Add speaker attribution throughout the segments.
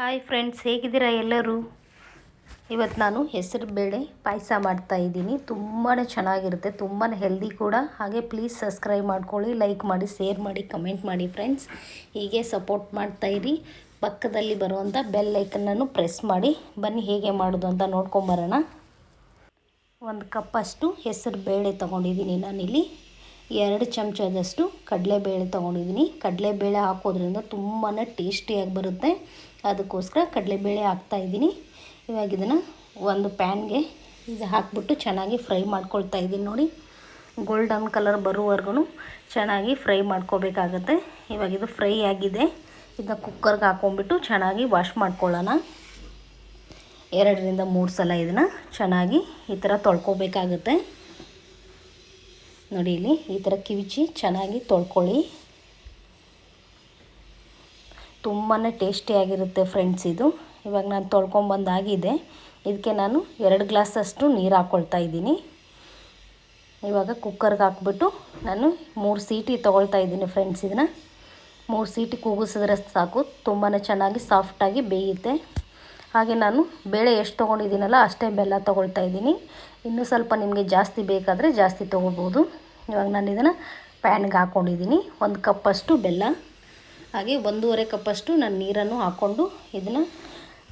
Speaker 1: Hi friends ಹೇಗಿದ್ದೀರಾ ಎಲ್ಲರೂ? ಇವತ್ತು ನಾನು ಹೆಸರು ಬೇಳೆ ಪಾಯಸ ಮಾಡ್ತಾಯಿದ್ದೀನಿ ತುಂಬಾ ಚೆನ್ನಾಗಿರುತ್ತೆ ತುಂಬಾ ಹೆಲ್ದಿ ಕೂಡ. ಹಾಗೆ ಪ್ಲೀಸ್ ಸಬ್ಸ್ಕ್ರೈಬ್ ಮಾಡ್ಕೊಳ್ಳಿ ಲೈಕ್ ಮಾಡಿ ಶೇರ್ ಮಾಡಿ ಕಮೆಂಟ್ ಮಾಡಿ ಫ್ರೆಂಡ್ಸ್ ಹೀಗೆ ಸಪೋರ್ಟ್ ಮಾಡ್ತಾಯಿರಿ ಪಕ್ಕದಲ್ಲಿ ಬರುವಂಥ ಬೆಲ್ ಐಕನ್ನನ್ನು ಪ್ರೆಸ್ ಮಾಡಿ. ಬನ್ನಿ, ಹೇಗೆ ಮಾಡೋದು ಅಂತ ನೋಡ್ಕೊಂಬರೋಣ ಒಂದು ಕಪ್ಪಷ್ಟು ಹೆಸರು ಬೇಳೆ ತೊಗೊಂಡಿದ್ದೀನಿ ನಾನಿಲ್ಲಿ. ಎರಡು ಚಮಚದಷ್ಟು ಕಡಲೆಬೇಳೆ ತೊಗೊಂಡಿದ್ದೀನಿ. ಕಡಲೆಬೇಳೆ ಹಾಕೋದ್ರಿಂದ ತುಂಬಾ ಟೇಸ್ಟಿಯಾಗಿ ಬರುತ್ತೆ. ಅದಕ್ಕೋಸ್ಕರ ಕಡಲೆಬೇಳೆ ಹಾಕ್ತಾಯಿದ್ದೀನಿ ಇವಾಗ ಇದನ್ನು ಒಂದು ಪ್ಯಾನ್ಗೆ ಇದು ಹಾಕ್ಬಿಟ್ಟು ಚೆನ್ನಾಗಿ ಫ್ರೈ ಮಾಡ್ಕೊಳ್ತಾ ಇದ್ದೀನಿ ನೋಡಿ. ಗೋಲ್ಡನ್ ಕಲರ್ ಬರುವವರೆಗೂ ಚೆನ್ನಾಗಿ ಫ್ರೈ ಮಾಡ್ಕೋಬೇಕಾಗತ್ತೆ. ಇವಾಗ ಇದು ಫ್ರೈ ಆಗಿದೆ. ಇದನ್ನ ಕುಕ್ಕರ್ಗೆ ಹಾಕ್ಕೊಂಬಿಟ್ಟು ಚೆನ್ನಾಗಿ ವಾಶ್ ಮಾಡ್ಕೊಳ್ಳೋಣ. ಎರಡರಿಂದ ಮೂರು ಸಲ ಇದನ್ನು ಚೆನ್ನಾಗಿ ಈ ಥರ ತೊಳ್ಕೊಬೇಕಾಗತ್ತೆ. ನೋಡಿ ಇಲ್ಲಿ, ಈ ಥರ ಕಿವಿಚಿ ಚೆನ್ನಾಗಿ ತೊಳ್ಕೊಳ್ಳಿ. ತುಂಬಾ ಟೇಸ್ಟಿಯಾಗಿರುತ್ತೆ ಫ್ರೆಂಡ್ಸ್ ಇದು. ಇವಾಗ ನಾನು ತೊಳ್ಕೊಂಬಂದಾಗಿದೆ ಇದಕ್ಕೆ ನಾನು ಎರಡು ಗ್ಲಾಸಷ್ಟು ನೀರು ಹಾಕ್ಕೊಳ್ತಾ ಇದ್ದೀನಿ. ಇವಾಗ ಕುಕ್ಕರ್ಗೆ ಹಾಕ್ಬಿಟ್ಟು ನಾನು ಮೂರು ಸೀಟಿ ತೊಗೊಳ್ತಾ ಇದ್ದೀನಿ ಫ್ರೆಂಡ್ಸ್ ಇದನ್ನು ಮೂರು ಸೀಟಿ ಕೂಗಿಸಿದ್ರೆ ಸಾಕು ತುಂಬಾ ಚೆನ್ನಾಗಿ ಸಾಫ್ಟಾಗಿ ಬೇಯುತ್ತೆ. ಹಾಗೆ ನಾನು ಬೇಳೆ ಎಷ್ಟು ತೊಗೊಂಡಿದ್ದೀನಲ್ಲ ಅಷ್ಟೇ ಬೆಲ್ಲ ತೊಗೊಳ್ತಾ ಇದ್ದೀನಿ. ಇನ್ನೂ ಸ್ವಲ್ಪ ನಿಮಗೆ ಜಾಸ್ತಿ ಬೇಕಾದರೆ ಜಾಸ್ತಿ ತೊಗೋಬೋದು ಇವಾಗ ನಾನು ಇದನ್ನು ಪ್ಯಾನ್ಗೆ ಹಾಕ್ಕೊಂಡಿದ್ದೀನಿ ಒಂದು ಕಪ್ಪಷ್ಟು ಬೆಲ್ಲ, ಹಾಗೆ ಒಂದೂವರೆ ಕಪ್ಪಷ್ಟು ನಾನು ನೀರನ್ನು ಹಾಕ್ಕೊಂಡು ಇದನ್ನು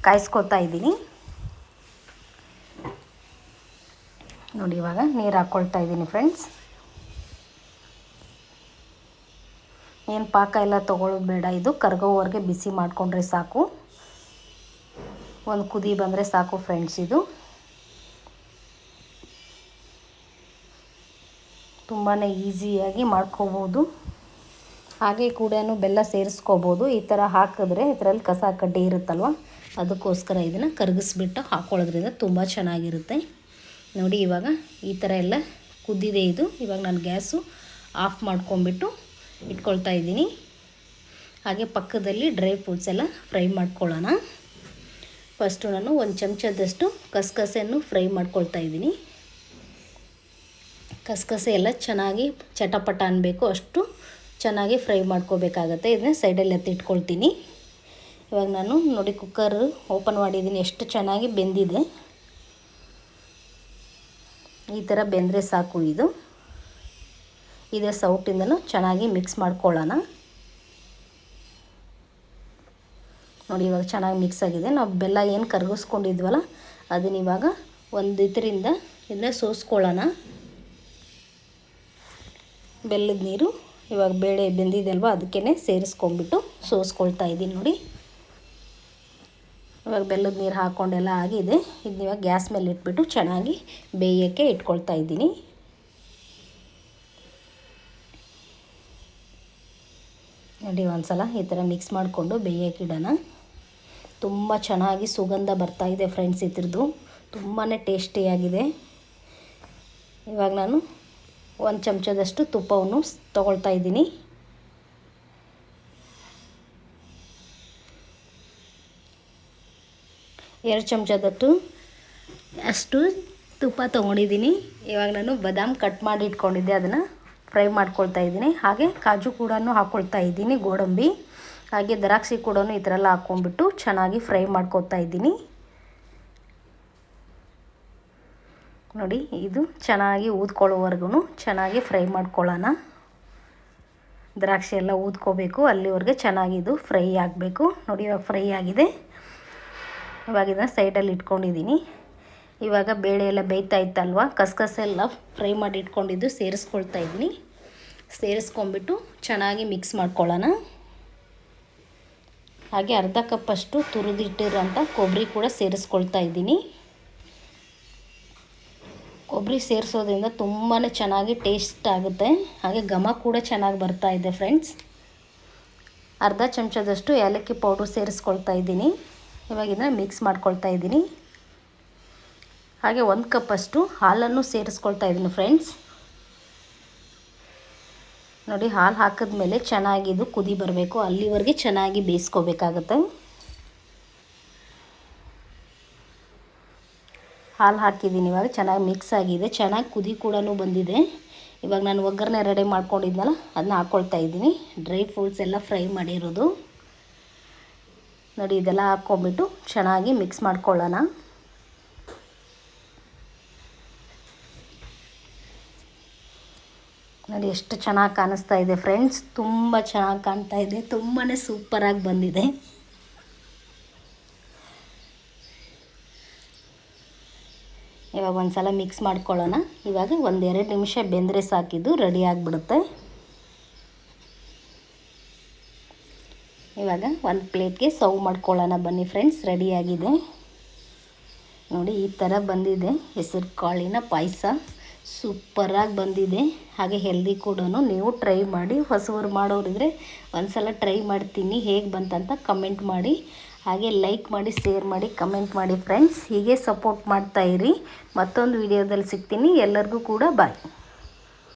Speaker 1: ಕಾಯಿಸ್ಕೊತಾ ಇದ್ದೀನಿ. ನೋಡಿ ಇವಾಗ ನೀರು ಹಾಕ್ಕೊಳ್ತಾ ಇದ್ದೀನಿ ಫ್ರೆಂಡ್ಸ್ ಏನು ಪಾಕ ಎಲ್ಲ ತೊಗೊಳ್ಳೋದು ಬೇಡ, ಇದು ಕರ್ಗೋವರೆಗೆ ಬಿಸಿ ಮಾಡಿಕೊಂಡ್ರೆ ಸಾಕು. ಒಂದು ಕುದಿ ಬಂದರೆ ಸಾಕು ಫ್ರೆಂಡ್ಸ್ ಇದು. ತುಂಬಾ ಈಸಿಯಾಗಿ ಮಾಡ್ಕೋಬೋದು. ಹಾಗೆ ಕೂಡ ಬೆಲ್ಲ ಸೇರಿಸ್ಕೋಬೋದು. ಈ ಥರ ಹಾಕಿದ್ರೆ ಇದರಲ್ಲಿ ಕಸ ಕಡ್ಡಿ ಇರುತ್ತಲ್ವ? ಅದಕ್ಕೋಸ್ಕರ ಇದನ್ನು ಕರಗಿಸ್ಬಿಟ್ಟು ಹಾಕ್ಕೊಳ್ಳೋದ್ರಿಂದ ತುಂಬ ಚೆನ್ನಾಗಿರುತ್ತೆ. ನೋಡಿ ಇವಾಗ ಈ ಥರ ಎಲ್ಲ ಕುದ್ದಿದೆ ಇದು. ಇವಾಗ ನಾನು ಗ್ಯಾಸು ಆಫ್ ಮಾಡ್ಕೊಂಬಿಟ್ಟು ಇಟ್ಕೊಳ್ತಾ ಇದ್ದೀನಿ. ಹಾಗೆ ಪಕ್ಕದಲ್ಲಿ ಡ್ರೈ ಫ್ರೂಟ್ಸ್ ಎಲ್ಲ ಫ್ರೈ ಮಾಡ್ಕೊಳ್ಳೋಣ. ಫಸ್ಟು ನಾನು ಒಂದು ಚಮಚದಷ್ಟು ಕಸಕಸೆಯನ್ನು ಫ್ರೈ ಮಾಡ್ಕೊಳ್ತಾ ಇದ್ದೀನಿ. ಕಸಕಸೆ ಎಲ್ಲ ಚೆನ್ನಾಗಿ ಚಟಪಟ ಅನ್ನಬೇಕು ಅಷ್ಟು ಚೆನ್ನಾಗಿ ಫ್ರೈ ಮಾಡ್ಕೋಬೇಕಾಗತ್ತೆ. ಇದನ್ನ ಸೈಡಲ್ಲಿ ಎತ್ತಿಟ್ಕೊಳ್ತೀನಿ ಇವಾಗ ನಾನು ನೋಡಿ ಕುಕ್ಕರ್ ಓಪನ್ ಮಾಡಿದ್ದೀನಿ, ಎಷ್ಟು ಚೆನ್ನಾಗಿ ಬೆಂದಿದೆ. ಈ ಥರ ಬೆಂದರೆ ಸಾಕು ಇದು. ಇದೇ ಸೌಟಿಂದನೂ ಚೆನ್ನಾಗಿ ಮಿಕ್ಸ್ ಮಾಡ್ಕೊಳ್ಳೋಣ. ನೋಡಿ, ಇವಾಗ ಚೆನ್ನಾಗಿ ಮಿಕ್ಸ್ ಆಗಿದೆ. ನಾವು ಬೆಲ್ಲ ಏನು ಕರಗಿಸ್ಕೊಂಡಿದ್ವಲ್ಲ ಅದನ್ನ ಇವಾಗ ಒಂದು ಇದರಿಂದ ಇದನ್ನ ಸೋಸ್ಕೊಳ್ಳೋಣ. ಬೆಲ್ಲದ ನೀರು ಇವಾಗ ಬೇಳೆ ಬೆಂದಿದೆ ಅಲ್ವಾ ಅದಕ್ಕೇ ಸೇರಿಸ್ಕೊಂಡ್ಬಿಟ್ಟು ಸೋಸ್ಕೊಳ್ತಾ ಇದ್ದೀನಿ ನೋಡಿ. ಇವಾಗ ಬೆಲ್ಲದ ನೀರು ಹಾಕ್ಕೊಂಡೆಲ್ಲ ಆಗಿದೆ. ಇದನ್ನ ಇವಾಗ ಗ್ಯಾಸ್ ಮೇಲೆ ಇಟ್ಬಿಟ್ಟು ಚೆನ್ನಾಗಿ ಬೇಯೋಕ್ಕೆ ಇಟ್ಕೊಳ್ತಾ ಇದ್ದೀನಿ. ನೋಡಿ, ಒಂದ್ಸಲ ಈ ಥರ ಮಿಕ್ಸ್ ಮಾಡಿಕೊಂಡು ಬೇಯೋಕ್ಕೆ ಇಡೋಣ. ತುಂಬ ಚೆನ್ನಾಗಿ ಸುಗಂಧ ಬರ್ತಾ ಇದೆ ಫ್ರೆಂಡ್ಸ್ ಇದ್ರದ್ದು. ತುಂಬಾ ಟೇಸ್ಟಿಯಾಗಿದೆ ಇವಾಗ ನಾನು ಒಂದು ಚಮಚದಷ್ಟು ತುಪ್ಪವನ್ನು ತೊಗೊಳ್ತಾ ಇದ್ದೀನಿ. ಎರಡು ಚಮಚದಷ್ಟು ಅಷ್ಟು ತುಪ್ಪ ತೊಗೊಂಡಿದ್ದೀನಿ. ಇವಾಗ ನಾನು ಬಾದಾಮ್ ಕಟ್ ಮಾಡಿ ಇಟ್ಕೊಂಡಿದ್ದೆ, ಅದನ್ನು ಫ್ರೈ ಮಾಡ್ಕೊಳ್ತಾ ಇದ್ದೀನಿ. ಹಾಗೆ ಕಾಜು ಕೂಡ ಹಾಕ್ಕೊಳ್ತಾ ಇದ್ದೀನಿ, ಗೋಡಂಬಿ. ಹಾಗೆ ದ್ರಾಕ್ಷಿ ಕೂಡ ಈ ಥರ ಎಲ್ಲ ಹಾಕ್ಕೊಂಡ್ಬಿಟ್ಟು ಚೆನ್ನಾಗಿ ಫ್ರೈ ಮಾಡ್ಕೊತಾ ಇದ್ದೀನಿ. ನೋಡಿ, ಇದು ಚೆನ್ನಾಗಿ ಊದ್ಕೊಳ್ಳೋವರೆಗೂ ಚೆನ್ನಾಗಿ ಫ್ರೈ ಮಾಡ್ಕೊಳ್ಳೋಣ. ದ್ರಾಕ್ಷಿ ಎಲ್ಲ ಊದ್ಕೋಬೇಕು, ಅಲ್ಲಿವರೆಗೆ ಚೆನ್ನಾಗಿ ಇದು ಫ್ರೈ ಆಗಬೇಕು. ನೋಡಿ, ಇವಾಗ ಫ್ರೈ ಆಗಿದೆ. ಇವಾಗ ಇದನ್ನು ಸೈಡಲ್ಲಿ ಇಟ್ಕೊಂಡಿದ್ದೀನಿ. ಇವಾಗ ಬೇಳೆ ಎಲ್ಲ ಬೇಯ್ತಾ ಇತ್ತಲ್ವ ಕಸಕಸೆಲ್ಲ ಫ್ರೈ ಮಾಡಿ ಇಟ್ಕೊಂಡಿದ್ದು ಸೇರಿಸ್ಕೊಳ್ತಾ ಇದ್ದೀನಿ. ಸೇರಿಸ್ಕೊಂಬಿಟ್ಟು ಚೆನ್ನಾಗಿ ಮಿಕ್ಸ್ ಮಾಡ್ಕೊಳ್ಳೋಣ. ಹಾಗೆ ಅರ್ಧ ಕಪ್ಪಷ್ಟು ತುರಿದಿಟ್ಟಿರೋಂಥ ಕೊಬ್ಬರಿ ಕೂಡ ಸೇರಿಸ್ಕೊಳ್ತಾ ಇದ್ದೀನಿ. ಕೊಬ್ಬರಿ ಸೇರಿಸೋದ್ರಿಂದ ತುಂಬಾ ಚೆನ್ನಾಗಿ ಟೇಸ್ಟ್ ಆಗುತ್ತೆ. ಹಾಗೆ ಘಮ ಕೂಡ ಚೆನ್ನಾಗಿ ಬರ್ತಾ ಇದೆ ಫ್ರೆಂಡ್ಸ್ ಅರ್ಧ ಚಮಚದಷ್ಟು ಏಲಕ್ಕಿ ಪೌಡ್ರ್ ಸೇರಿಸ್ಕೊಳ್ತಾ ಇದ್ದೀನಿ. ಇವಾಗ ಇದನ್ನು ಮಿಕ್ಸ್ ಮಾಡ್ಕೊಳ್ತಾ ಇದ್ದೀನಿ. ಹಾಗೆ ಒಂದು ಕಪ್ಪಷ್ಟು ಹಾಲನ್ನು ಸೇರಿಸ್ಕೊಳ್ತಾ ಇದ್ದೀನಿ ಫ್ರೆಂಡ್ಸ್ ನೋಡಿ, ಹಾಲು ಹಾಕಿದ್ಮೇಲೆ ಚೆನ್ನಾಗಿ ಇದು ಕುದಿ ಬರಬೇಕು. ಅಲ್ಲಿವರೆಗೆ ಚೆನ್ನಾಗಿ ಬೇಯಿಸ್ಕೋಬೇಕಾಗತ್ತೆ. ಹಾಲು ಹಾಕಿದ್ದೀನಿ ಇವಾಗ, ಚೆನ್ನಾಗಿ ಮಿಕ್ಸ್ ಆಗಿದೆ. ಚೆನ್ನಾಗಿ ಕುದಿ ಕೂಡ ಬಂದಿದೆ. ಇವಾಗ ನಾನು ಒಗ್ಗರಣೆ ರೆಡಿ ಮಾಡ್ಕೊಂಡಿದ್ನಲ್ಲ ಅದನ್ನ ಹಾಕ್ಕೊಳ್ತಾ ಇದ್ದೀನಿ. ಡ್ರೈ ಫ್ರೂಟ್ಸ್ ಎಲ್ಲ ಫ್ರೈ ಮಾಡಿರೋದು. ನೋಡಿ, ಇದೆಲ್ಲ ಹಾಕ್ಕೊಂಬಿಟ್ಟು ಚೆನ್ನಾಗಿ ಮಿಕ್ಸ್ ಮಾಡ್ಕೊಳ್ಳೋಣ. ನೋಡಿ, ಎಷ್ಟು ಚೆನ್ನಾಗಿ ಕಾಣಿಸ್ತಾ ಇದೆ ಫ್ರೆಂಡ್ಸ್ ತುಂಬ ಚೆನ್ನಾಗಿ ಕಾಣ್ತಾ ಇದೆ. ತುಂಬಾ ಸೂಪರಾಗಿ ಬಂದಿದೆ. ಇವಾಗ ಒಂದು ಸಲ ಮಿಕ್ಸ್ ಮಾಡ್ಕೊಳ್ಳೋಣ. ಇವಾಗ ಒಂದೆರಡು ನಿಮಿಷ ಬೆಂದರೆ ಸಾಕಿದ್ದು ರೆಡಿ ಆಗಿಬಿಡುತ್ತೆ. ಇವಾಗ ಒಂದು ಪ್ಲೇಟ್ಗೆ ಸರ್ವ್ ಮಾಡ್ಕೊಳ್ಳೋಣ ಬನ್ನಿ ಫ್ರೆಂಡ್ಸ್ ರೆಡಿಯಾಗಿದೆ ನೋಡಿ, ಈ ಥರ ಬಂದಿದೆ. ಹೆಸರು ಕಾಳಿನ ಪಾಯಸ. ಸೂಪರಾಗಿ ಬಂದಿದೆ. ಹಾಗೆ ಹೆಲ್ದಿ ಕೂಡ ನೀವು ಟ್ರೈ ಮಾಡಿ ಹೊಸವರು ಮಾಡೋರಿದ್ರೆ ಒಂದು ಸಲ ಟ್ರೈ ಮಾಡ್ತೀನಿ ಹೇಗೆ ಬಂತಂತ ಕಮೆಂಟ್ ಮಾಡಿ. ಹಾಗೆ ಲೈಕ್ ಮಾಡಿ ಶೇರ್ ಮಾಡಿ ಕಮೆಂಟ್ ಮಾಡಿ ಫ್ರೆಂಡ್ಸ್ ಹೀಗೆ ಸಪೋರ್ಟ್ ಮಾಡ್ತಾಯಿರಿ ಮತ್ತೊಂದು ವಿಡಿಯೋದಲ್ಲಿ ಸಿಗ್ತೀನಿ. ಎಲ್ಲರಿಗೂ ಕೂಡ ಬಾಯ್